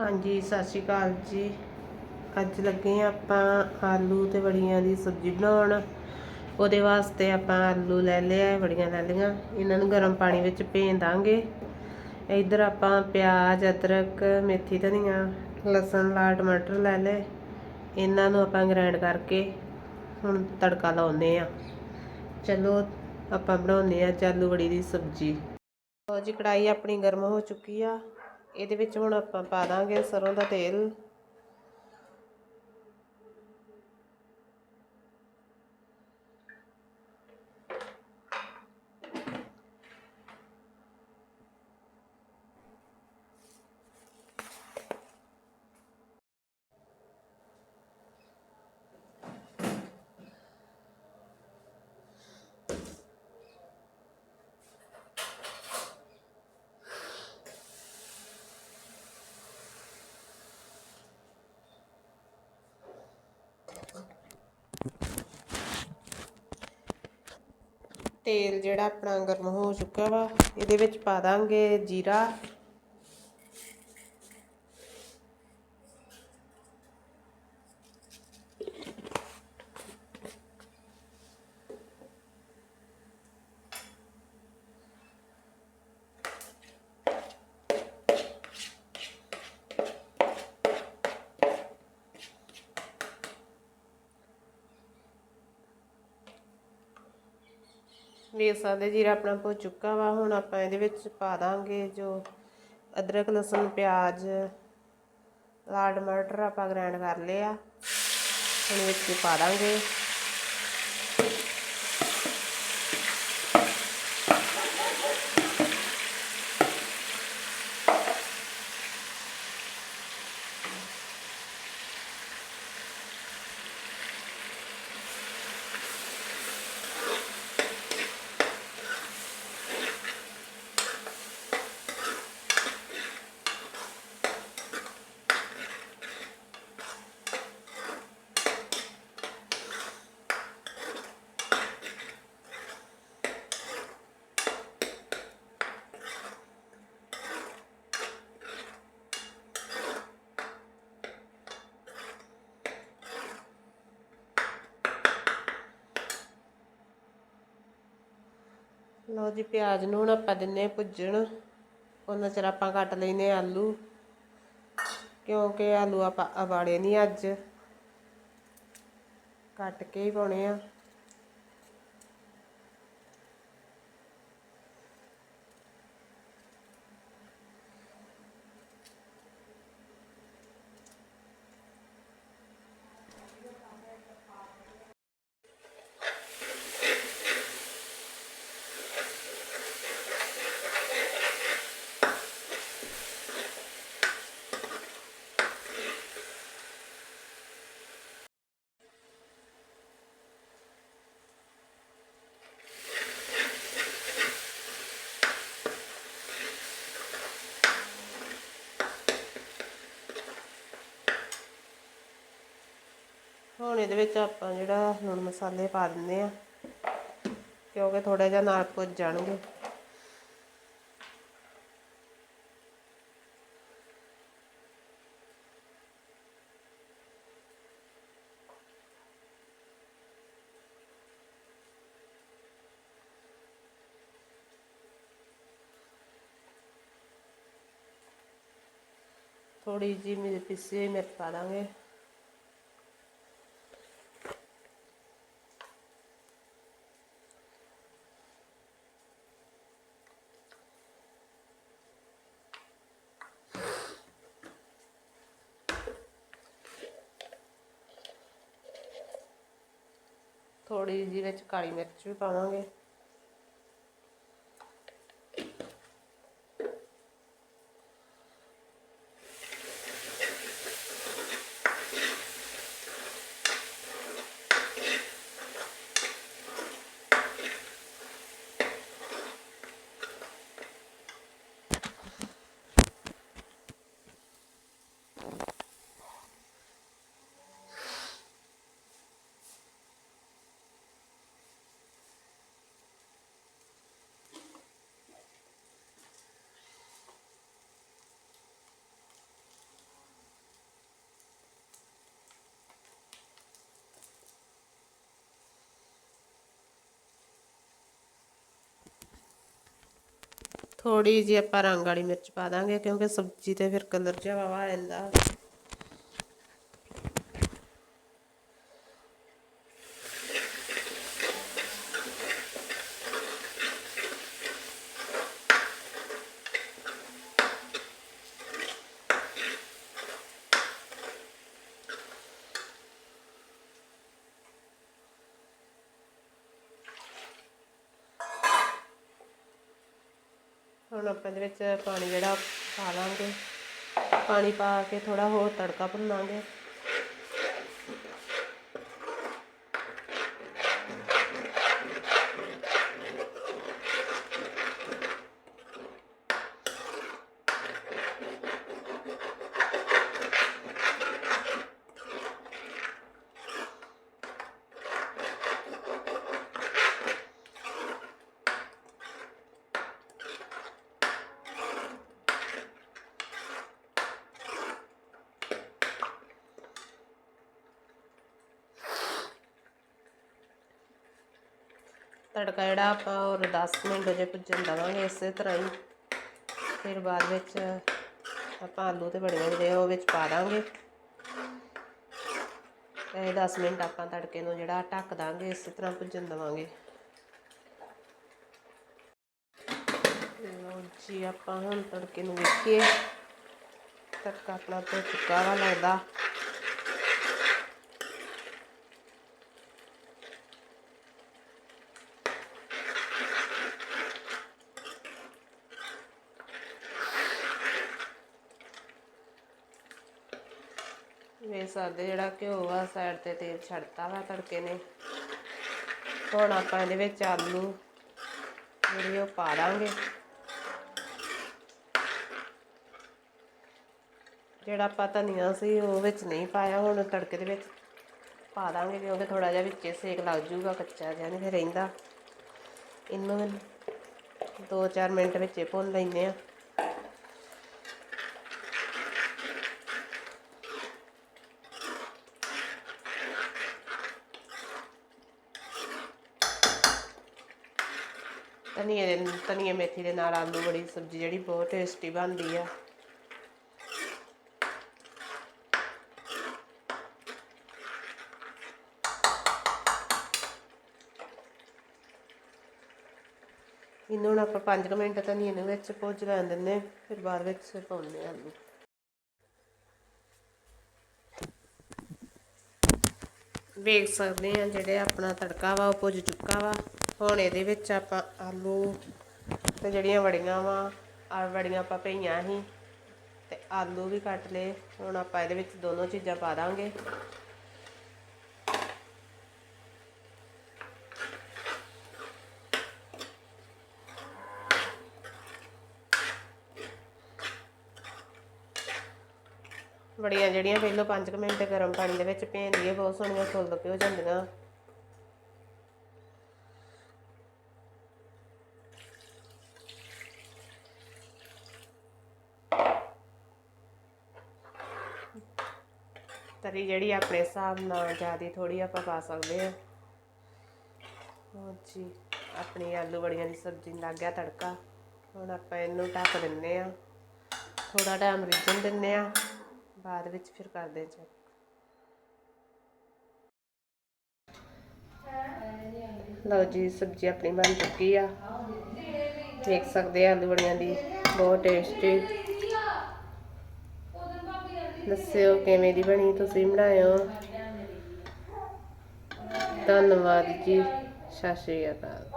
ਹਾਂਜੀ, ਸਤਿ ਸ਼੍ਰੀ ਅਕਾਲ ਜੀ। ਅੱਜ ਲੱਗੇ ਹਾਂ ਆਪਾਂ ਆਲੂ ਤੇ ਵੜੀਆਂ ਦੀ ਸਬਜ਼ੀ ਬਣਾਉਣ। ਉਹਦੇ ਵਾਸਤੇ ਆਪਾਂ ਆਲੂ ਲੈ ਲਿਆ, ਵੜੀਆਂ ਲੈ ਲਈਆਂ। ਇਹਨਾਂ ਨੂੰ ਗਰਮ ਪਾਣੀ ਵਿੱਚ ਭੇਂ ਦਾਂਗੇ। ਇੱਧਰ ਆਪਾਂ ਪਿਆਜ਼, ਅਦਰਕ, ਮੇਥੀ, ਧਨੀਆ, ਲਸਣ ਲਾਲ ਟਮਾਟਰ ਲੈ ਲਏ। ਇਹਨਾਂ ਨੂੰ ਆਪਾਂ ਗ੍ਰਾਈਂਡ ਕਰਕੇ ਹੁਣ ਤੜਕਾ ਲਾਉਂਦੇ ਆ ਚਲੋ, ਆਪਾਂ ਬਣਾਉਂਦੇ ਆ ਆਲੂ ਵੜੀ ਦੀ ਸਬਜ਼ੀ। ਲਓ ਜੀ ਕੜਾਈ ਆਪਣੀ ਗਰਮ ਹੋ ਚੁੱਕੀ ਆ। ਇਹਦੇ ਵਿੱਚ ਹੁਣ ਆਪਾਂ ਪਾ ਦਾਂਗੇ ਸਰੋਂ ਦਾ ਤੇਲ। ਤੇਲ ਜਿਹੜਾ ਆਪਣਾ ਗਰਮ ਹੋ ਚੁੱਕਾ ਵਾ ਇਹਦੇ ਵਿੱਚ ਪਾ ਦਾਂਗੇ ਜੀਰਾ ਵੇਖ ਸਕਦੇ ਜੀਰਾ ਆਪਣਾ ਭੁੱਜ ਚੁੱਕਾ ਵਾ, ਹੁਣ ਆਪਾਂ ਇਹਦੇ ਵਿੱਚ ਪਾ ਦਾਂਗੇ ਜੋ ਅਦਰਕ, ਲਸਣ, ਪਿਆਜ਼, ਲਾਲ ਟਮਾਟਰ ਆਪਾਂ ਗ੍ਰਾਈਂਡ ਕਰ ਲਿਆ ਹੁਣ ਵਿੱਚ ਪਾ ਦਾਂਗੇ। ਲਓ ਜੀ, ਪਿਆਜ਼ ਨੂੰ ਹੁਣ ਆਪਾਂ ਦਿੰਨੇ ਭੁੱਜਣ। ਉਹਨਾਂ ਚਿਰ ਆਪਾਂ ਕੱਟ ਲੈਨੇ ਆਲੂ। ਕਿਉਂਕਿ ਆਲੂ ਆਪਾਂ ਉਬਾਲੇ ਨਹੀਂ ਅੱਜ। ਕੱਟ ਕੇ ਹੀ ਪਾਉਣੇ ਆ। ਹੁਣ ਇਹਦੇ ਵਿੱਚ ਆਪਾਂ ਜਿਹੜਾ ਲੂਣ ਮਸਾਲੇ ਪਾ ਦਿੰਦੇ ਆ, ਕਿਉਂਕਿ ਥੋੜਾ ਜਿਹਾ ਨਾਲ ਭੁੱਜ ਜਾਣਗੇ। ਥੋੜੀ ਜਿਹੀ ਮੇਰੇ ਪਿੱਛੇ ਮਿਰਚ ਪਾ ਦਾਂਗੇ। ਥੋੜੀ ਜਿਹੀ ਵਿੱਚ ਕਾਲੀ ਮਿਰਚ ਵੀ ਪਾਵਾਂਗੇ। ਥੋੜੀ ਜਿਹੀ ਆਪਾਂ ਰੰਗ ਵਾਲੀ ਮਿਰਚ ਪਾ ਦਾਂਗੇ, ਕਿਉਂਕਿ ਸਬਜ਼ੀ ਤੇ ਫਿਰ ਕਲਰ ਜਿਹਾ ਵਾਵਾ ਆ ਜਾਂਦਾ ਹੁਣ ਆਪਾਂ ਇਹਦੇ ਵਿੱਚ ਪਾਣੀ ਜਿਹੜਾ ਪਾ ਲਾਂਗੇ। ਪਾਣੀ ਪਾ ਕੇ ਥੋੜਾ ਹੋਰ ਤੜਕਾ ਭੁੰਨਾਂਗੇ। ਤੜਕਾ ਜਿਹੜਾ ਆਪਾਂ ਹੋਰ 10 ਮਿੰਟ ਜੇ ਭੁੱਜਣ ਦੇਵਾਂਗੇ ਇਸੇ ਤਰ੍ਹਾਂ ਹੀ। ਫਿਰ ਬਾਅਦ ਵਿੱਚ ਆਪਾਂ ਆਲੂ ਤੇ ਬੜੀਆਂ ਜਿਹੜੇ ਉਹ ਵਿੱਚ ਪਾ ਦਾਂਗੇ। ਇਹ 10 ਮਿੰਟ ਆਪਾਂ ਤੜਕੇ ਨੂੰ ਜਿਹੜਾ ਢੱਕ ਦਾਂਗੇ, ਇਸੇ ਤਰ੍ਹਾਂ ਭੁੱਜਣ ਦੇਵਾਂਗੇ। ਲਓ ਜੀ ਆਪਾਂ ਹੁਣ ਤੜਕੇ ਨੂੰ ਵੇਖੀਏ। ਤੜਕਾ ਆਪਣਾ ਤੇ ਚੁੱਕਾ ਵਾ ਲੱਗਦਾ। ਵੇ ਸਾਡੇ ਜਿਹੜਾ ਘਿਓ ਆ ਸਾਈਡ ਤੇ ਤੇਲ ਛੱਡਤਾ ਵਾ ਤੜਕੇ ਨੇ। ਹੁਣ ਆਪਾਂ ਇਹਦੇ ਵਿੱਚ ਆਲੂ ਜਿਹੜੇ ਉਹ ਪਾ ਦਾਂਗੇ। ਜਿਹੜਾ ਆਪਾਂ ਧਨੀਆ ਸੀ ਉਹ ਵਿੱਚ ਨਹੀਂ ਪਾਇਆ, ਹੁਣ ਤੜਕੇ ਦੇ ਵਿੱਚ ਪਾ ਦਾਂਗੇ ਕਿਉਂਕਿ ਥੋੜਾ ਜਿਹਾ ਵਿੱਚੇ ਸੇਕ ਲੱਗ ਜੂਗਾ ਕੱਚਾ ਜਿਹਾ ਨਹੀਂ ਫਿਰ ਰਹਿੰਦਾ। ਇਹਨੂੰ 2-4 ਮਿੰਟ ਵਿੱਚੇ ਭੁੰਨ ਲੈਂਦੇ ਆ ਧਨੀਏ ਦੇ ਧਨੀਏ ਮੇਥੀ ਦੇ ਨਾਲ ਆਲੂ ਬੜੀ ਸਬਜ਼ੀ ਜਿਹੜੀ ਬਹੁਤ ਟੇਸਟੀ ਬਣਦੀ ਆ। ਇਹਨੂੰ ਹੁਣ ਆਪਾਂ 5 ਮਿੰਟ ਧਨੀਏ ਨੂੰ ਵਿੱਚ ਭੁੱਜ ਲੈਣ ਦਿੰਦੇ ਹਾਂ, ਫਿਰ ਬਾਅਦ ਵਿੱਚ ਪਾਉਂਦੇ ਹਾਂ ਆਲੂ। ਵੇਖ ਸਕਦੇ ਆ ਜਿਹੜੇ ਆਪਣਾ ਤੜਕਾ ਵਾ ਉਹ ਭੁੱਜ ਚੁੱਕਾ ਵਾ। ਹੁਣ ਇਹਦੇ ਵਿੱਚ ਆਪਾਂ ਆਲੂ ਤੇ ਜਿਹੜੀਆਂ ਵੜੀਆਂ ਵਾ ਆ ਵੜੀਆਂ ਆਪਾਂ ਪਈਆਂ ਸੀ ਤੇ ਆਲੂ ਵੀ ਕੱਟ ਲਏ। ਹੁਣ ਆਪਾਂ ਇਹਦੇ ਵਿੱਚ ਦੋਨੋਂ ਚੀਜ਼ਾਂ ਪਾ ਦਾਂਗੇ। ਵੜੀਆਂ ਜਿਹੜੀਆਂ ਪਹਿਲਾਂ 5 ਮਿੰਟ ਗਰਮ ਪਾਣੀ ਦੇ ਵਿੱਚ ਭੇਨ ਬਹੁਤ ਸੋਹਣੀਆਂ ਫੁੱਲ ਕੇ ਜਾਂਦੀਆਂ। ਤਰੀ ਜਿਹੜੀ ਆਪਣੇ ਹਿਸਾਬ ਨਾਲ ਜ਼ਿਆਦਾ ਥੋੜੀ ਆਪਾਂ ਪਾ ਸਕਦੇ ਆ ਹੋਰ ਜੀ, ਆਪਣੀ ਆਲੂ ਬੜੀਆਂ ਦੀ ਸਬਜ਼ੀ ਲੱਗ ਗਿਆ ਤੜਕਾ। ਹੁਣ ਆਪਾਂ ਇਹਨੂੰ ਢੱਕ ਦਿੰਨੇ ਆ ਥੋੜਾ ਟਾਈਮ ਰਿੱਝਣ ਦਿੰਨੇ ਆ ਬਾਅਦ ਵਿੱਚ ਫਿਰ ਕਰਦੇ ਚੈੱਕ ਲਓ ਜੀ, ਸਬਜ਼ੀ ਆਪਣੀ ਬਣ ਚੁੱਕੀ ਆ। ਦੇਖ ਸਕਦੇ ਆ ਆਲੂ ਬੜੀਆਂ ਦੀ। ਬਹੁਤ ਟੇਸਟੀ ਦੱਸਿਓ ਕਿਵੇਂ ਦੀ ਬਣੀ ਤੁਸੀਂ ਬਣਾਇਓ। ਧੰਨਵਾਦ ਜੀ ਸਤਿ ਸ਼੍ਰੀ ਅਕਾਲ।